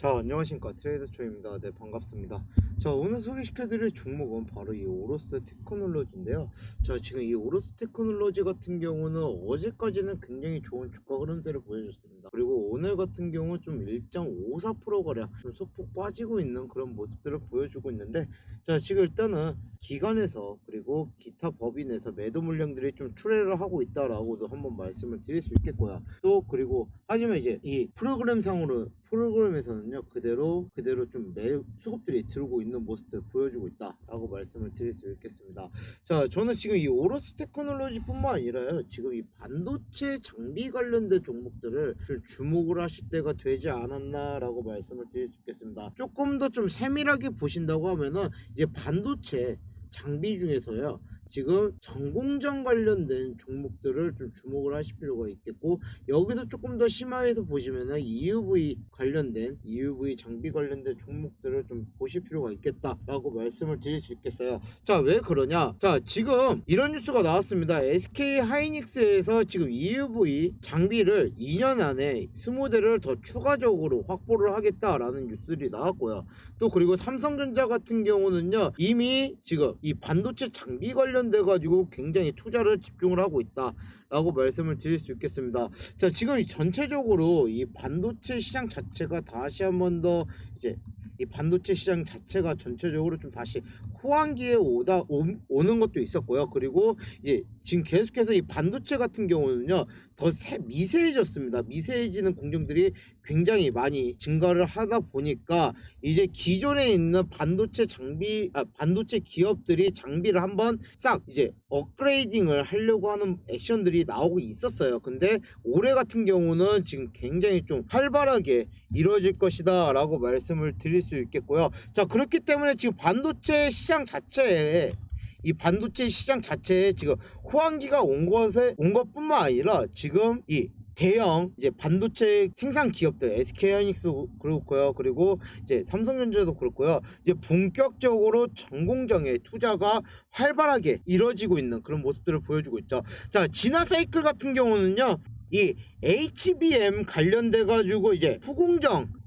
자 안녕하십니까. 트레이더초입니다. 네 반갑습니다. 자 오늘 소개시켜드릴 종목은 바로 이 오로스 테크놀로지인데요. 자 지금 이 오로스 테크놀로지 같은 경우는 어제까지는 굉장히 좋은 주가 흐름세를 보여줬습니다. 그리고 오늘 같은 경우 좀 1.54% 거래량 좀 소폭 빠지고 있는 그런 모습들을 보여주고 있는데 자 지금 일단은 기관에서 그리고 기타 법인에서 매도 물량들이 좀 출회를 하고 있다라고도 한번 말씀을 드릴 수 있겠고요. 또 그리고 하지만 이제 이 프로그램상으로 프로그램에서는 요 그대로 그대로 좀 매 수급들이 들고 있는 모습들 보여주고 있다라고 말씀을 드릴 수 있겠습니다. 자 저는 지금 이 오로스 테크놀로지뿐만 아니라요 지금 이 반도체 장비 관련된 종목들을 좀 주목을 하실 때가 되지 않았나라고 말씀을 드릴 수 있겠습니다. 조금 더 좀 세밀하게 보신다고 하면은 이제 반도체 장비 중에서요. 지금 전공정 관련된 종목들을 좀 주목을 하실 필요가 있겠고 여기서 조금 더 심화해서 보시면은 EUV 관련된 EUV 장비 관련된 종목들을 좀 보실 필요가 있겠다라고 말씀을 드릴 수 있겠어요. 자 왜 그러냐? 자 지금 이런 뉴스가 나왔습니다. SK 하이닉스에서 지금 EUV 장비를 2년 안에 20대를 더 추가적으로 확보를 하겠다라는 뉴스들이 나왔고요. 또 그리고 삼성전자 같은 경우는요 이미 지금 이 반도체 장비 관련 돼 가지고 굉장히 투자를 집중을 하고 있다라고 말씀을 드릴 수 있겠습니다. 자 지금 이 전체적으로 이 반도체 시장 자체가 다시 한 번 더 이제 이 반도체 시장 자체가 전체적으로 좀 다시 호황기에 오다 오, 오는 것도 있었고요. 그리고 이제 지금 계속해서 이 반도체 같은 경우는요 더 세, 미세해졌습니다. 미세해지는 공정들이 굉장히 많이 증가를 하다 보니까 이제 기존에 있는 반도체 장비 아, 반도체 기업들이 장비를 한번 싹 이제 업그레이딩을 하려고 하는 액션들이 나오고 있었어요. 근데 올해 같은 경우는 지금 굉장히 좀 활발하게 이루어질 것이다라고 말씀을 드릴 수 있겠고요. 자 그렇기 때문에 지금 반도체 시장 자체에 이 반도체 시장 자체에 지금 호황기가 온 것에 온 것뿐만 아니라 지금 이 대형 이제 반도체 생산 기업들 SK 하이닉스도 그렇고요. 그리고 이제 삼성전자도 그렇고요. 이제 본격적으로 전공정에 투자가 활발하게 이루어지고 있는 그런 모습들을 보여주고 있죠. 자, 진화 사이클 같은 경우는요. 이 HBM 관련돼 가지고 이제 후공정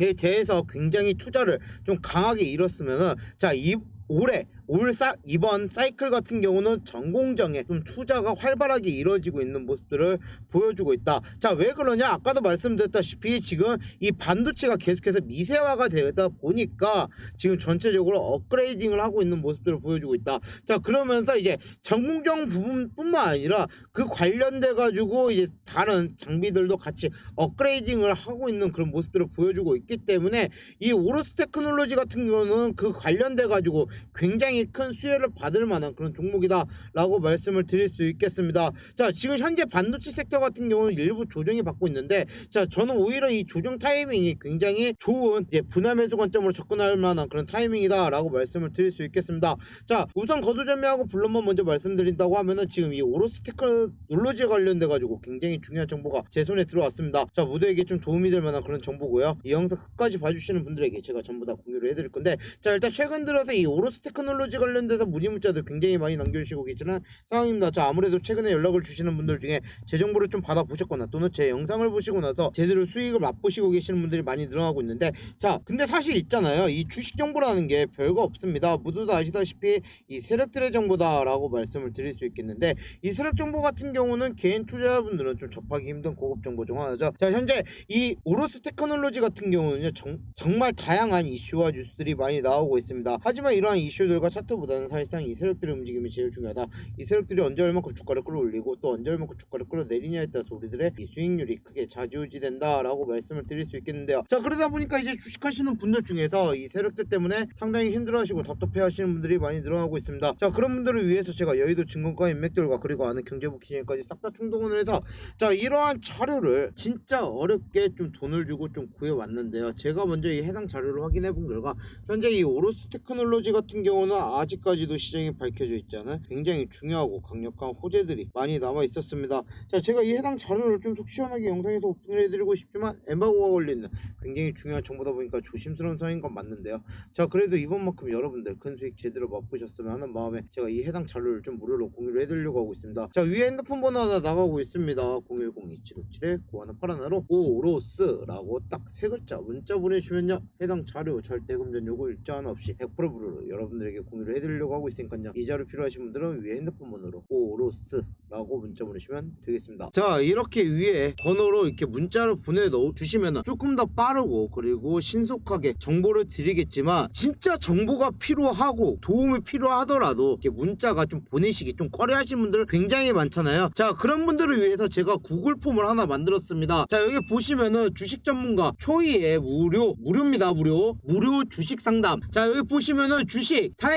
에 대해서 굉장히 투자를 좀 강하게 이뤘으면은 자 이 올해 올 사 이번 사이클 같은 경우는 전공정에 좀 투자가 활발하게 이루어지고 있는 모습들을 보여주고 있다. 자 왜 그러냐? 아까도 말씀드렸다시피 지금 이 반도체가 계속해서 미세화가 되다 보니까 지금 전체적으로 업그레이딩을 하고 있는 모습들을 보여주고 있다. 자 그러면서 이제 전공정 부분뿐만 아니라 그 관련돼 가지고 이제 다른 장비들도 같이 업그레이딩을 하고 있는 그런 모습들을 보여주고 있기 때문에 이 오로스 테크놀로지 같은 경우는 그 관련돼 가지고 굉장히 큰 수혜를 받을 만한 그런 종목이다라고 말씀을 드릴 수 있겠습니다. 자, 지금 현재 반도체 섹터 같은 경우는 일부 조정이 받고 있는데, 자, 저는 오히려 이 조정 타이밍이 굉장히 좋은 이제 분할 매수 관점으로 접근할 만한 그런 타이밍이다라고 말씀을 드릴 수 있겠습니다. 자, 우선 거두절미하고 블럼만 먼저 말씀드린다고 하면은 지금 이 오로스 테크놀로지 관련돼 가지고 굉장히 중요한 정보가 제 손에 들어왔습니다. 자, 모두에게 좀 도움이 될 만한 그런 정보고요. 이 영상 끝까지 봐주시는 분들에게 제가 전부 다 공유를 해드릴 건데, 자, 일단 최근 들어서 이 오로스 테크놀로지 관련돼서 문의 문자들 굉장히 많이 남겨주시고 계시는 상황입니다. 자, 아무래도 최근에 연락을 주시는 분들 중에 제 정보를 좀 받아보셨거나 또는 제 영상을 보시고 나서 제대로 수익을 맛보시고 계시는 분들이 많이 늘어나고 있는데, 자, 근데 사실 있잖아요. 이 주식 정보라는 게 별거 없습니다. 모두 다 아시다시피 이 세력들의 정보다라고 말씀을 드릴 수 있겠는데, 이 세력 정보 같은 경우는 개인 투자자분들은 좀 접하기 힘든 고급 정보 중 하나죠. 자, 현재 이 오로스 테크놀로지 같은 경우는요, 정, 정말 다양한 이슈와 뉴스들이 많이 나오고 있습니다. 하지만 이러한 이슈들과 차트보다는 사실상 이 세력들의 움직임이 제일 중요하다. 이 세력들이 언제 얼마큼 주가를 끌어올리고 또 언제 얼마큼 주가를 끌어내리냐에 따라서 우리들의 이 수익률이 크게 좌지우지된다라고 말씀을 드릴 수 있겠는데요. 자, 그러다 보니까 이제 주식하시는 분들 중에서 이 세력들 때문에 상당히 힘들어하시고 답답해하시는 분들이 많이 늘어나고 있습니다. 자, 그런 분들을 위해서 제가 여의도 증권가 인맥들과 그리고 아는 경제부 기진까지 싹 다 총동원을 해서 자 이러한 자료를 진짜 어렵게 좀 돈을 주고 좀 구해왔는데요. 제가 먼저 이 해당 자료를 확인해 본 결과 현재 이 오로스 테크놀로지 같은 경우는 아직까지도 시장이 밝혀져 있잖아요. 굉장히 중요하고 강력한 호재들이 많이 남아 있었습니다. 자, 제가 이 해당 자료를 좀 속 시원하게 영상에서 오픈을 해드리고 싶지만 엠바고가 걸리는 굉장히 중요한 정보다 보니까 조심스러운 상인 건 맞는데요. 자, 그래도 이번만큼 여러분들 큰 수익 제대로 맛보셨으면 하는 마음에 제가 이 해당 자료를 좀 무료로 공유를 해드리려고 하고 있습니다. 자, 위에 핸드폰 번호 하나 나가고 있습니다. 010-2757-9181로 오로스라고 딱 세 글자 문자 보내주시면요. 해당 자료 절대 금전 요구 일자 하나 없이 100% 무료로 여러분들에게 공유를 해드리려고 하고 있으니까요. 이 자료 필요하신 분들은 위에 핸드폰 번호로 오로스 라고 문자 보내시면 되겠습니다. 자, 이렇게 위에 번호로 이렇게 문자를 보내놓 주시면 조금 더 빠르고 그리고 신속하게 정보를 드리겠지만 진짜 정보가 필요하고 도움이 필요하더라도 이렇게 문자가 좀 보내시기 좀 꺼려하시는 분들 굉장히 많잖아요. 자, 그런 분들을 위해서 제가 구글 폼을 하나 만들었습니다. 자, 여기 보시면은 주식 전문가 초이의 무료 무료입니다. 무료 무료 주식 상담. 자, 여기 보시면은 주식 타